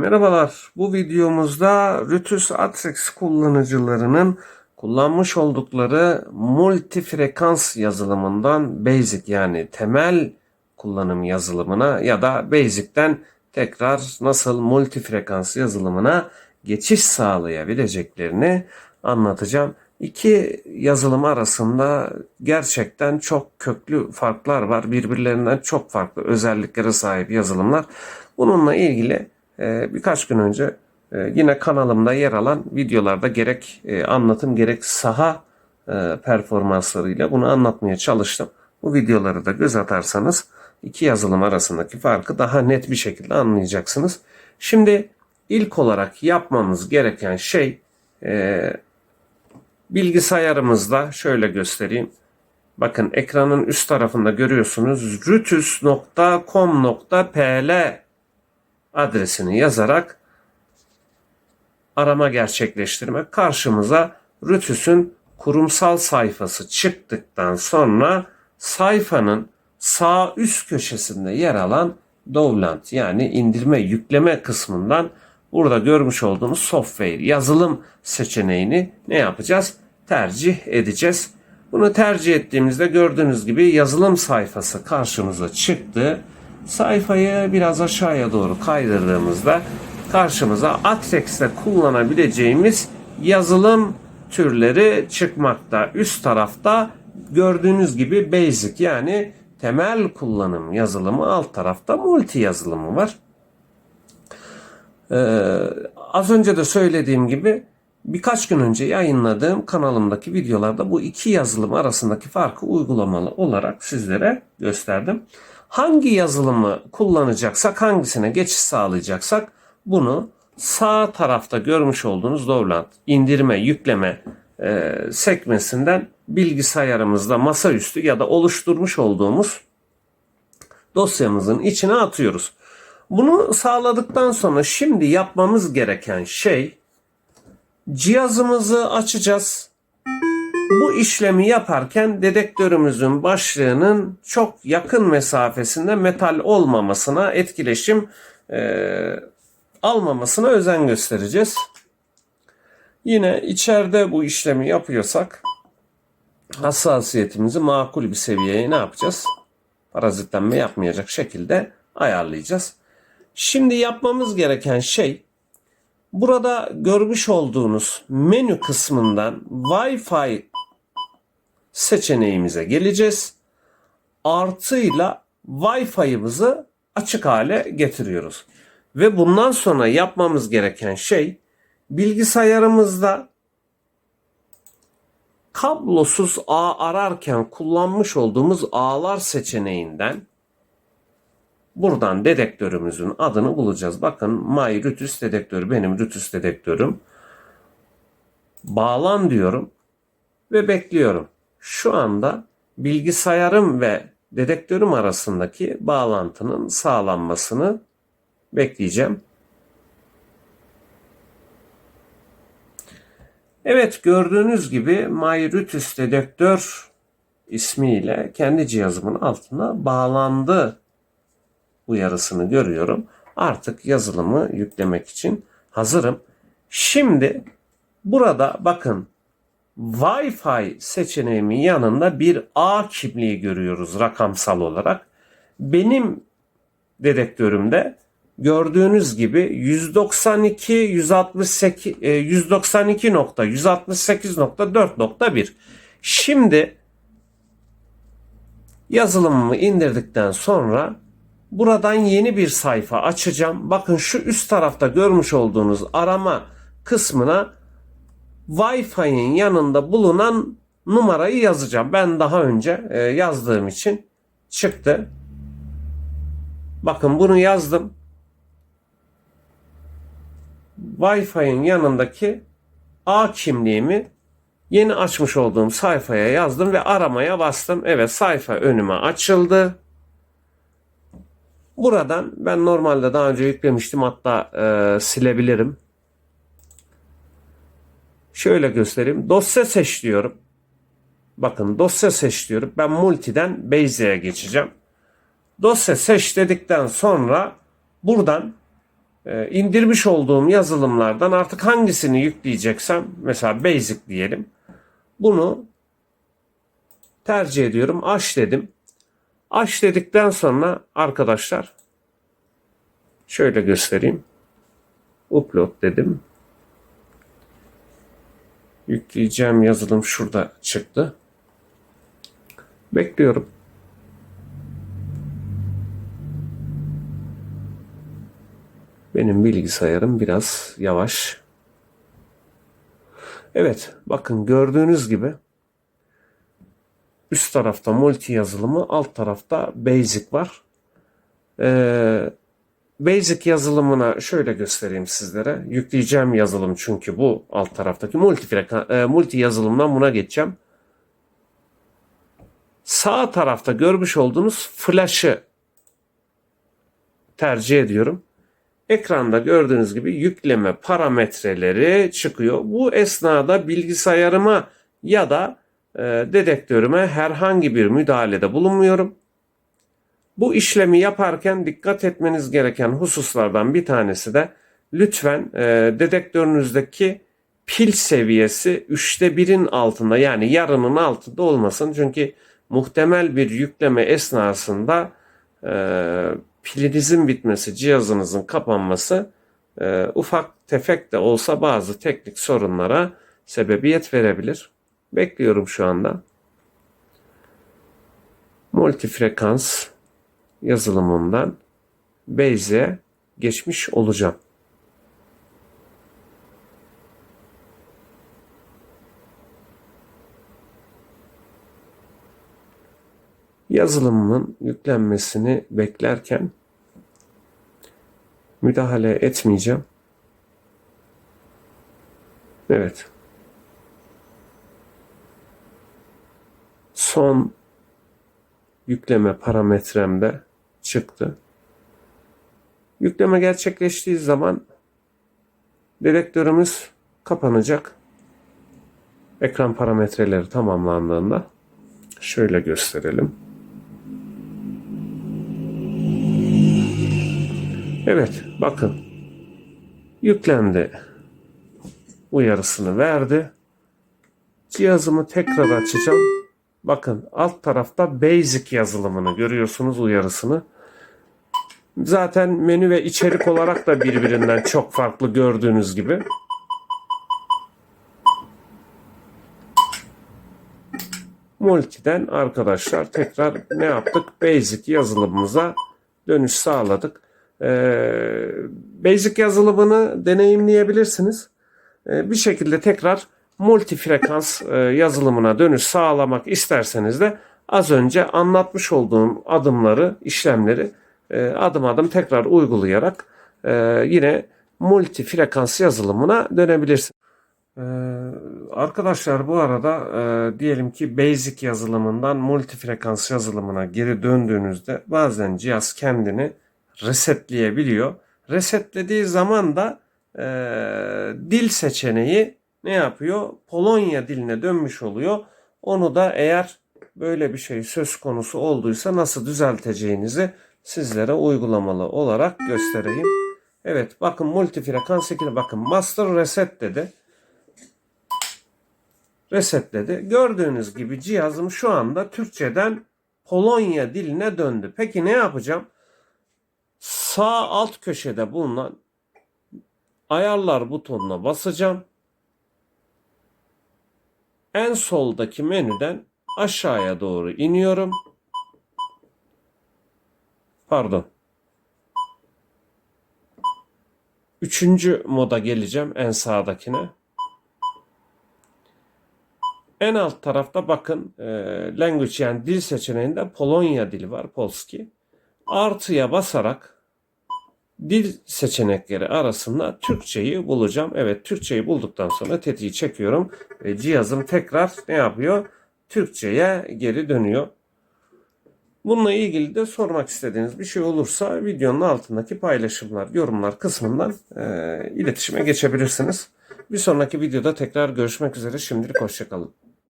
Merhabalar. Bu videomuzda Rutus Atrix kullanıcılarının kullanmış oldukları multifrekans yazılımından Basic yani temel kullanım yazılımına ya da Basic'ten tekrar nasıl multifrekans yazılımına geçiş sağlayabileceklerini anlatacağım. İki yazılım arasında gerçekten çok köklü farklar var. Birbirlerinden çok farklı özelliklere sahip yazılımlar. Bununla ilgili birkaç gün önce e, yine kanalımda yer alan videolarda gerek e, anlatım gerek saha e, performanslarıyla bunu anlatmaya çalıştım. Bu videoları da göz atarsanız iki yazılım arasındaki farkı daha net bir şekilde anlayacaksınız. Şimdi ilk olarak yapmamız gereken şey bilgisayarımızda şöyle göstereyim. Bakın ekranın üst tarafında görüyorsunuz rutus.com.pl adresini yazarak arama gerçekleştirmek. Karşımıza Rutus'un kurumsal sayfası çıktıktan sonra sayfanın sağ üst köşesinde yer alan Dovland yani indirme yükleme kısmından burada görmüş olduğunuz software yazılım seçeneğini ne yapacağız? Tercih edeceğiz. Bunu tercih ettiğimizde gördüğünüz gibi yazılım sayfası karşımıza çıktı. Sayfayı biraz aşağıya doğru kaydırdığımızda karşımıza Atrex'te kullanabileceğimiz yazılım türleri çıkmakta. Üst tarafta gördüğünüz gibi Basic yani temel kullanım yazılımı alt tarafta multi yazılımı var. Ee, az önce de söylediğim gibi birkaç gün önce yayınladığım kanalımdaki videolarda bu iki yazılım arasındaki farkı uygulamalı olarak sizlere gösterdim. Hangi yazılımı kullanacaksak, hangisine geçiş sağlayacaksak bunu sağ tarafta görmüş olduğunuz Dovland indirme, yükleme e, sekmesinden bilgisayarımızda masaüstü ya da oluşturmuş olduğumuz dosyamızın içine atıyoruz. Bunu sağladıktan sonra şimdi yapmamız gereken şey cihazımızı açacağız. Bu işlemi yaparken dedektörümüzün başlığının çok yakın mesafesinde metal olmamasına, etkileşim e, almamasına özen göstereceğiz. Yine içeride bu işlemi yapıyorsak hassasiyetimizi makul bir seviyeye ne yapacağız? Parazitlenme yapmayacak şekilde ayarlayacağız. Şimdi yapmamız gereken şey burada görmüş olduğunuz menü kısmından Wi-Fi seçeneğimize geleceğiz. Artıyla Wi-Fi'ımızı açık hale getiriyoruz. Ve bundan sonra yapmamız gereken şey bilgisayarımızda kablosuz ağ ararken kullanmış olduğumuz ağlar seçeneğinden buradan dedektörümüzün adını bulacağız. Bakın My Rutus dedektörü benim Rutus dedektörüm. Bağlan diyorum ve bekliyorum. Şu anda bilgisayarım ve dedektörüm arasındaki bağlantının sağlanmasını bekleyeceğim. Evet gördüğünüz gibi MyRutus dedektör ismiyle kendi cihazımın altına bağlandı uyarısını görüyorum. Artık yazılımı yüklemek için hazırım. Şimdi burada bakın Wi-Fi seçeneğimin yanında bir A kimliği görüyoruz rakamsal olarak. Benim dedektörümde gördüğünüz gibi 192 168 192.168.4.1 Şimdi yazılımımı indirdikten sonra buradan yeni bir sayfa açacağım. Bakın şu üst tarafta görmüş olduğunuz arama kısmına Wi-Fi'nin yanında bulunan numarayı yazacağım. Ben daha önce e, yazdığım için çıktı. Bakın bunu yazdım. Wi-Fi'nin yanındaki A kimliğimi yeni açmış olduğum sayfaya yazdım ve aramaya bastım. Evet sayfa önüme açıldı. Buradan ben normalde daha önce yüklemiştim hatta e, silebilirim. Şöyle göstereyim. Dosya seç diyorum. Bakın dosya seç diyorum. Ben multiden Basic'e geçeceğim. Dosya seç dedikten sonra buradan e, indirmiş olduğum yazılımlardan artık hangisini yükleyeceksem mesela Basic diyelim. Bunu tercih ediyorum. Aç dedim. Aç dedikten sonra arkadaşlar şöyle göstereyim. Upload dedim. Yükleyeceğim yazılım şurada çıktı. Bekliyorum. Benim bilgisayarım biraz yavaş. Evet, bakın gördüğünüz gibi üst tarafta multi yazılımı, alt tarafta basic var. Ee, basic yazılımına şöyle göstereyim sizlere. Yükleyeceğim yazılım çünkü bu alt taraftaki multi, e, multi yazılımdan buna geçeceğim. Sağ tarafta görmüş olduğunuz flash'ı tercih ediyorum. Ekranda gördüğünüz gibi yükleme parametreleri çıkıyor. Bu esnada bilgisayarıma ya da e, dedektörüme herhangi bir müdahalede bulunmuyorum. Bu işlemi yaparken dikkat etmeniz gereken hususlardan bir tanesi de lütfen e, dedektörünüzdeki pil seviyesi 3'te 1'in altında yani yarının altında olmasın. Çünkü muhtemel bir yükleme esnasında e, pilinizin bitmesi, cihazınızın kapanması e, ufak tefek de olsa bazı teknik sorunlara sebebiyet verebilir. Bekliyorum şu anda. Multifrekans yazılımından Base'e geçmiş olacağım. yazılımın yüklenmesini beklerken müdahale etmeyeceğim. Evet. Son yükleme parametremde çıktı. Yükleme gerçekleştiği zaman dedektörümüz kapanacak. Ekran parametreleri tamamlandığında şöyle gösterelim. Evet bakın yüklendi uyarısını verdi. Cihazımı tekrar açacağım. Bakın alt tarafta basic yazılımını görüyorsunuz uyarısını. Zaten menü ve içerik olarak da birbirinden çok farklı gördüğünüz gibi. Multi'den arkadaşlar tekrar ne yaptık? Basic yazılımımıza dönüş sağladık. Ee, basic yazılımını deneyimleyebilirsiniz. Ee, bir şekilde tekrar multi frekans e, yazılımına dönüş sağlamak isterseniz de az önce anlatmış olduğum adımları, işlemleri e, adım adım tekrar uygulayarak e, yine multi frekans yazılımına dönebilirsiniz. Ee, arkadaşlar bu arada e, diyelim ki basic yazılımından multi frekans yazılımına geri döndüğünüzde bazen cihaz kendini resetleyebiliyor. Resetlediği zaman da e, dil seçeneği ne yapıyor? Polonya diline dönmüş oluyor. Onu da eğer böyle bir şey söz konusu olduysa nasıl düzelteceğinizi sizlere uygulamalı olarak göstereyim. Evet bakın multifrekans 2 bakın master reset dedi. Resetledi. Gördüğünüz gibi cihazım şu anda Türkçeden Polonya diline döndü. Peki ne yapacağım? sağ alt köşede bulunan ayarlar butonuna basacağım. En soldaki menüden aşağıya doğru iniyorum. Pardon. Üçüncü moda geleceğim en sağdakine. En alt tarafta bakın e, language yani dil seçeneğinde Polonya dili var Polski artıya basarak dil seçenekleri arasında Türkçeyi bulacağım. Evet Türkçeyi bulduktan sonra tetiği çekiyorum ve cihazım tekrar ne yapıyor? Türkçe'ye geri dönüyor. Bununla ilgili de sormak istediğiniz bir şey olursa videonun altındaki paylaşımlar, yorumlar kısmından e, iletişime geçebilirsiniz. Bir sonraki videoda tekrar görüşmek üzere. Şimdilik hoşçakalın.